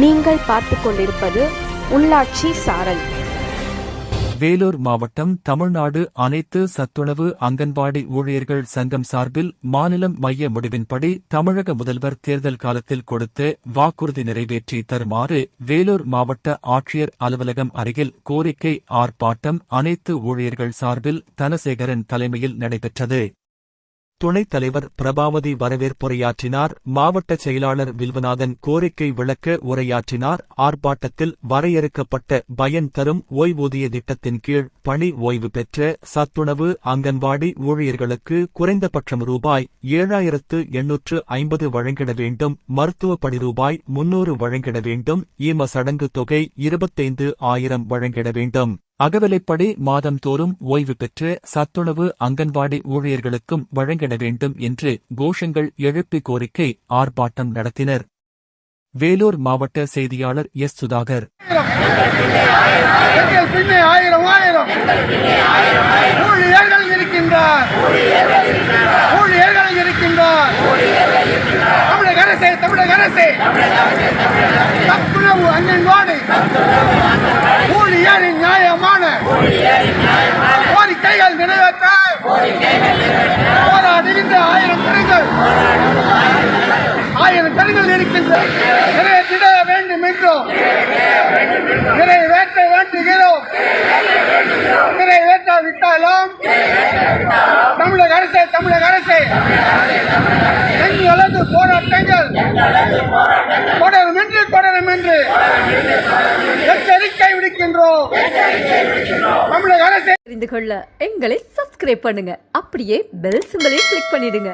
நீங்கள் பார்த்து கொண்டிருப்பது உள்ளாட்சி சாரல். வேலூர் மாவட்டம் தமிழ்நாடு அனைத்து சத்துணவு அங்கன்வாடி ஊழியர்கள் சங்கம் சார்பில் மாநிலம் மைய முடிவின்படி தமிழக முதல்வர் தேர்தல் காலத்தில் கொடுத்த வாக்குறுதி நிறைவேற்றி தருமாறு வேலூர் மாவட்ட ஆட்சியர் அலுவலகம் அருகில் கோரிக்கை ஆர்ப்பாட்டம் அனைத்து ஊழியர்கள் சார்பில் தனசேகரன் தலைமையில் நடைபெற்றது. துணைத் தலைவர் பிரபாவதி வரவேற்புரையாற்றினார். மாவட்ட செயலாளர் வில்வநாதன் கோரிக்கை விளக்க உரையாற்றினார். ஆர்ப்பாட்டத்தில் வரையறுக்கப்பட்ட பயன் தரும் ஓய்வூதிய திட்டத்தின் கீழ் பணி ஓய்வு பெற்ற சத்துணவு அங்கன்வாடி ஊழியர்களுக்கு குறைந்தபட்சம் ரூபாய் ஏழாயிரத்து எண்ணூற்று ஐம்பது வழங்கிட வேண்டும். மருத்துவப்படி ரூபாய் முன்னூறு வழங்கிட வேண்டும். ஈம சடங்கு தொகை இருபத்தைந்து ஆயிரம் வழங்கிட வேண்டும். அகவிலைப்படி மாதந்தோறும் ஓய்வு பெற்று சத்துணவு அங்கன்வாடி ஊழியர்களுக்கும் வழங்கிட வேண்டும் என்று கோஷங்கள் எழுப்பி கோரிக்கை ஆர்ப்பாட்டம் நடத்தினர். வேலூர் மாவட்ட செய்தியாளர் எஸ். சுதாகர். தமிழக அரசே தமிழக அரசே. அங்கன்வாடி. ஊழியரின் கோரிக்கைகள் நிறைவேற்ற போராடுகின்ற ஆயிரம் பெண்கள் ஆயிரம் பெண்கள் இருக்கின்ற நிறைவேற்றிட வேண்டும் என்றும் நிறைவேற்ற வேண்டுகிறோம். நிறைவேற்றாவிட்டாலும் தமிழக அரசு தமிழக அரசு. எங்களது போராட்டங்கள் தொடரும் என்று தொடரும் என்று. விடுக்கின்றோம் தமிழக தெரிந்து கொள்ள எங்களை சப்ஸ்கிரைப் பண்ணுங்க. அப்படியே பெல் சிம்பலையும் கிளிக் பண்ணிடுங்க.